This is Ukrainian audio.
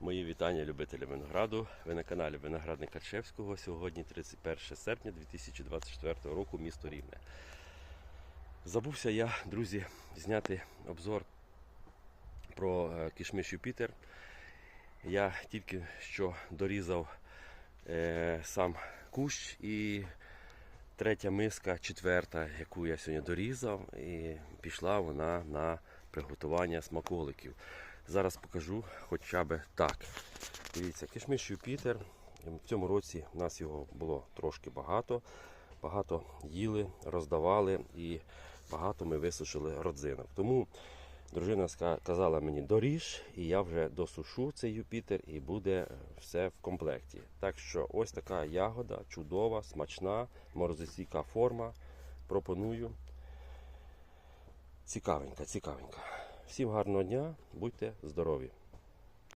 Мої вітання любителям винограду. Ви на каналі Виноградник Карчевського. Сьогодні 31 серпня 2024 року, місто Рівне. Забувся я, друзі, зняти обзор про е, кішмиш Юпітер. Я тільки що дорізав е, сам кущ і третя миска, четверта, яку я сьогодні дорізав, і пішла вона на приготування смаколиків. Зараз покажу хоча б так. Дивіться, кишмиш Юпітер. В цьому році в нас його було трошки багато. Багато їли, роздавали і багато ми висушили родзинок. Тому дружина казала мені доріж, і я вже досушу цей Юпітер і буде все в комплекті. Так що ось така ягода, чудова, смачна, морозостійка форма. Пропоную. Цікавенька, цікавенька. Всім гарного дня, будьте здорові!